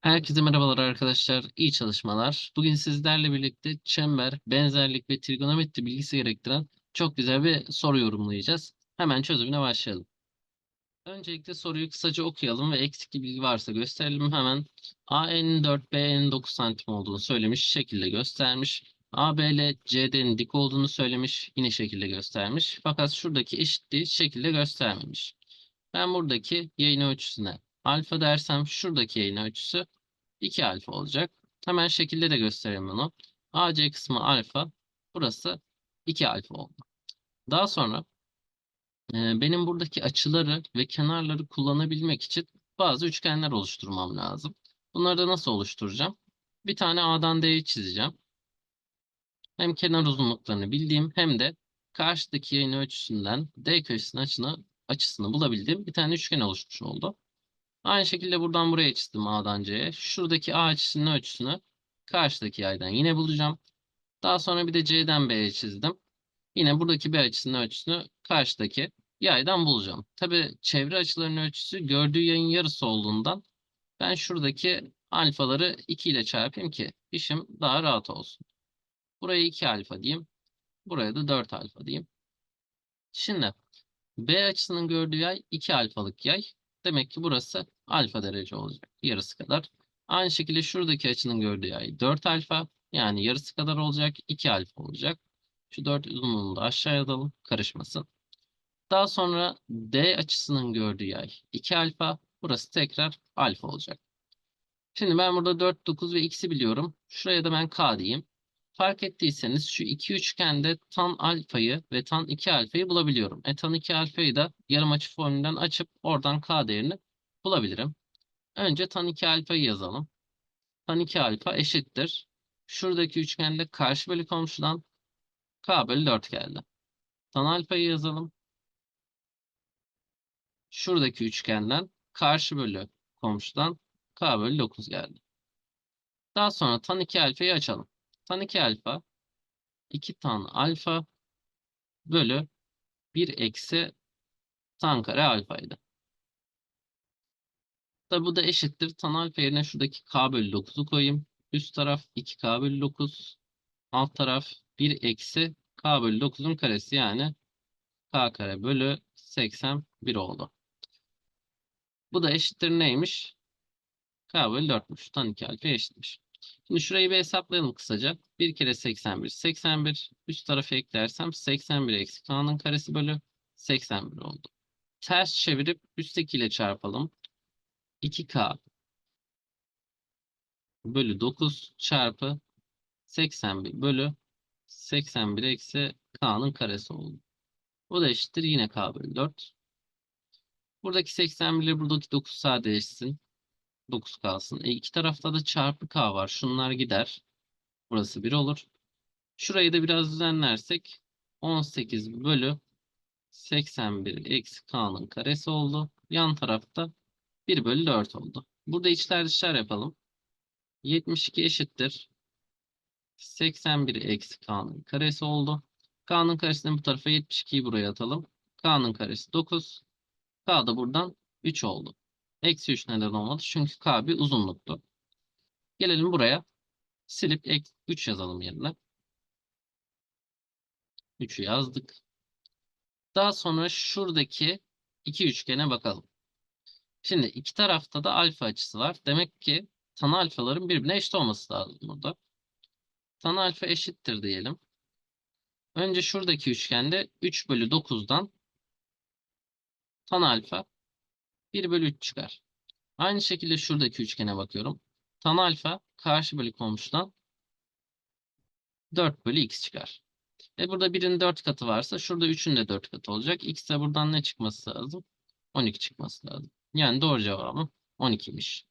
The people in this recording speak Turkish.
Herkese merhabalar arkadaşlar. İyi çalışmalar. Bugün sizlerle birlikte çember, benzerlik ve trigonometri bilgisi gerektiren çok güzel bir soru yorumlayacağız. Hemen çözümüne başlayalım. Öncelikle soruyu kısaca okuyalım ve eksik bilgi varsa gösterelim. Hemen AN'in 4, BN'in 9 santim olduğunu söylemiş, şekilde göstermiş. ABL, CD'nin dik olduğunu söylemiş, yine şekilde göstermiş. Fakat şuradaki eşitliği şekilde göstermemiş. Ben buradaki yayın ölçüsüne alfa dersem şuradaki yayın ölçüsü 2 alfa olacak. Hemen şekilde de göstereyim bunu. AC kısmı alfa. Burası 2 alfa oldu. Daha sonra e, benim buradaki açıları ve kenarları kullanabilmek için bazı üçgenler oluşturmam lazım. Bunları da nasıl oluşturacağım? Bir tane A'dan D'yi çizeceğim. Hem kenar uzunluklarını bildiğim hem de karşıdaki yayın ölçüsünden D köşesinin açını, açısını bulabildiğim bir tane üçgen oluşmuş oldu. Aynı şekilde buradan buraya çizdim A'dan C'ye. Şuradaki A açısının ölçüsünü karşıdaki yaydan yine bulacağım. Daha sonra bir de C'den B'ye çizdim. Yine buradaki B açısının ölçüsünü karşıdaki yaydan bulacağım. Tabi çevre açılarının ölçüsü gördüğü yayın yarısı olduğundan ben şuradaki alfaları 2 ile çarpayım ki işim daha rahat olsun. Buraya 2 alfa diyeyim. Buraya da 4 alfa diyeyim. Şimdi B açısının gördüğü yay 2 alfalık yay. Demek ki burası alfa derece olacak. Yarısı kadar. Aynı şekilde şuradaki açının gördüğü yay 4 alfa. Yani yarısı kadar olacak. 2 alfa olacak. Şu 4 uzunluğunu da aşağıya alalım. Karışmasın. Daha sonra D açısının gördüğü yay 2 alfa. Burası tekrar alfa olacak. Şimdi ben burada 4, 9 ve x'i biliyorum. Şuraya da ben k diyeyim. Fark ettiyseniz şu iki üçgende tan alfayı ve tan 2 alfayı bulabiliyorum. E tan 2 alfayı da yarım açı formülünden açıp oradan k değerini bulabilirim. Önce tan 2 alfayı yazalım. Tan 2 alfa eşittir. Şuradaki üçgende karşı bölü komşudan k bölü 4 geldi. Tan alfayı yazalım. Şuradaki üçgenden karşı bölü komşudan k bölü 9 geldi. Daha sonra tan 2 alfayı açalım. Tan 2 alfa 2 tan alfa bölü 1 eksi tan kare alfaydı. Tabi bu da eşittir. Tan alfa yerine şuradaki k bölü 9'u koyayım. Üst taraf 2k bölü 9. Alt taraf 1 eksi k bölü 9'un karesi yani k kare bölü 81 oldu. Bu da eşittir neymiş? k bölü 4'müş. Tan 2 alfa eşitmiş. Şimdi şurayı bir hesaplayalım kısaca. 1 kere 81, 81. Üst tarafı eklersem 81 eksi k'nın karesi bölü 81 oldu. Ters çevirip üsttekiyle çarpalım. 2k bölü 9 çarpı 81 bölü 81 eksi k'nın karesi oldu. Bu da eşittir yine k bölü 4. Buradaki 81 ile buradaki 9 sadeleşsin. 9 kalsın. E iki tarafta da çarpı k var. Şunlar gider. Burası 1 olur. Şurayı da biraz düzenlersek 18 bölü 81 eksi k'nın karesi oldu. Yan tarafta 1 bölü 4 oldu. Burada içler dışlar yapalım. 72 eşittir. 81 eksi k'nın karesi oldu. K'nın karesini bu tarafa 72'yi buraya atalım. K'nın karesi 9. K da buradan 3 oldu. Eksi 3 neden olmadı? Çünkü K bir uzunluktu. Gelelim buraya. Silip 3 yazalım yerine. 3'ü yazdık. Daha sonra şuradaki iki üçgene bakalım. Şimdi iki tarafta da alfa açısı var. Demek ki tan alfaların birbirine eşit olması lazım burada. Tan alfa eşittir diyelim. Önce şuradaki üçgende 3 bölü 9'dan tan alfa 1 bölü 3 çıkar. Aynı şekilde şuradaki üçgene bakıyorum. Tan alfa karşı bölü komşudan 4 bölü x çıkar. E burada 1'in 4 katı varsa şurada 3'ün de 4 katı olacak. X de buradan ne çıkması lazım? 12 çıkması lazım. Yani doğru cevabım 12'miş.